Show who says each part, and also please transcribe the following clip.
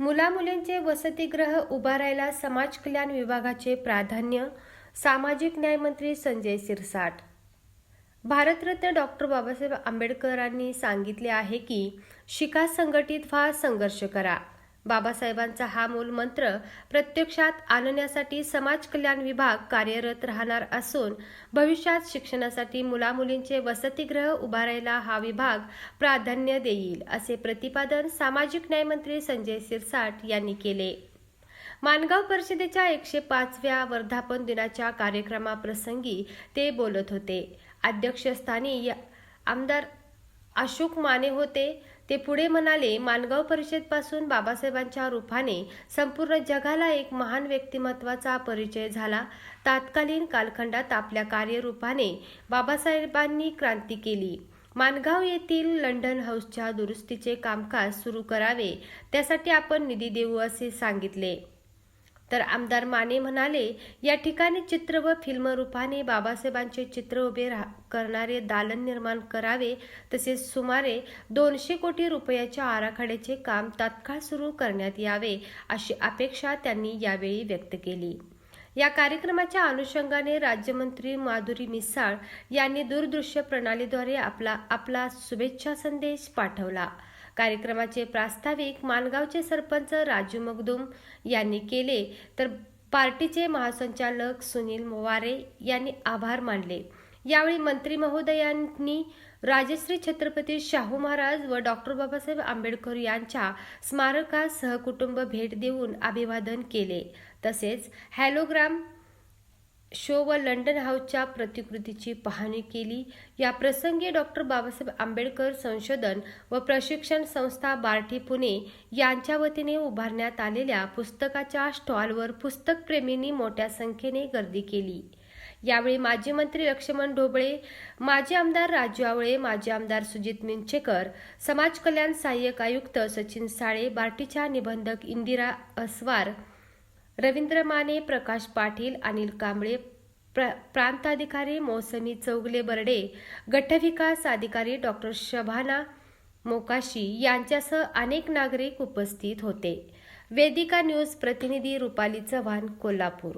Speaker 1: मुलामुलींचे वसतिगृह उभारायला समाज कल्याण विभागाचे प्राधान्य सामाजिक न्यायमंत्री संजय सिरसाट. भारतरत्न डॉक्टर बाबासाहेब आंबेडकरांनी सांगितले आहे की शिका संघटित व्हा संघर्ष करा. बाबासाहेबांचा हा मूल मंत्र प्रत्यक्षात आणण्यासाठी समाज कल्याण विभाग कार्यरत राहणार असून भविष्यात शिक्षणासाठी मुलामुलींचे वसतिगृह उभारायला हा विभाग प्राधान्य देईल असे प्रतिपादन सामाजिक न्यायमंत्री संजय सिरसाट यांनी केले. मानगाव परिषदेच्या एकशे पाचव्या वर्धापन दिनाच्या कार्यक्रमाप्रसंगी ते बोलत होते. अध्यक्षस्थानी या- आमदार अशोक माने होते. ते पुढे म्हणाले मानगाव परिषदपासून बाबासाहेबांच्या रूपाने संपूर्ण जगाला एक महान व्यक्तिमत्वाचा परिचय झाला. तात्कालीन कालखंडात आपल्या कार्यरूपाने बाबासाहेबांनी क्रांती केली. मानगाव येथील लंडन हाऊसच्या दुरुस्तीचे कामकाज सुरू करावे त्यासाठी आपण निधी देऊ असे सांगितले. तर आमदार माने म्हणाले या ठिकाणी चित्र व फिल्म रूपाने बाबासाहेबांचे चित्र उभे करणारे दालन निर्माण करावे तसेच सुमारे दोनशे कोटी रुपयाच्या आराखड्याचे काम तात्काळ सुरू करण्यात यावे अशी अपेक्षा त्यांनी यावेळी व्यक्त केली. या कार्यक्रमाच्या अनुषंगाने राज्यमंत्री माधुरी मिसाळ यांनी दूरदृश्य प्रणालीद्वारे आपला आपला शुभेच्छा संदेश पाठवला. कार्यक्रमाचे प्रास्ताविक मानगावचे सरपंच राजू मगदुम यांनी केले. तर पार्टीचे महासंचालक सुनील मोवारे यांनी आभार मानले. यावेळी मंत्री महोदयांनी राजश्री छत्रपती शाहू महाराज व डॉक्टर बाबासाहेब आंबेडकर यांच्या स्मारकास सहकुटुंब भेट देऊन अभिवादन केले. तसेच हॅलोग्राम शो व लंडन हाऊसच्या प्रतिकृतीची पाहणी केली. या प्रसंगी डॉक्टर बाबासाहेब आंबेडकर संशोधन व प्रशिक्षण संस्था बार्टी पुणे यांच्या वतीने उभारण्यात आलेल्या पुस्तकाच्या स्टॉलवर पुस्तकप्रेमींनी मोठ्या संख्येने गर्दी केली. यावेळी माजी मंत्री लक्ष्मण ढोबळे माजी आमदार राजू आवळे माजी आमदार सुजित मिंचेकर समाज कल्याण सहाय्यक आयुक्त सचिन साळे बार्टीच्या निबंधक इंदिरा अस्वार रवींद्र माने प्रकाश पाटील अनिल कांबळे प्र प्रांताधिकारी मोसमी चौगले बर्डे गटविकास अधिकारी डॉक्टर शभाना मोकाशी यांच्यासह अनेक नागरिक उपस्थित होते. वेदिका न्यूज प्रतिनिधी रुपाली चव्हाण कोल्हापूर.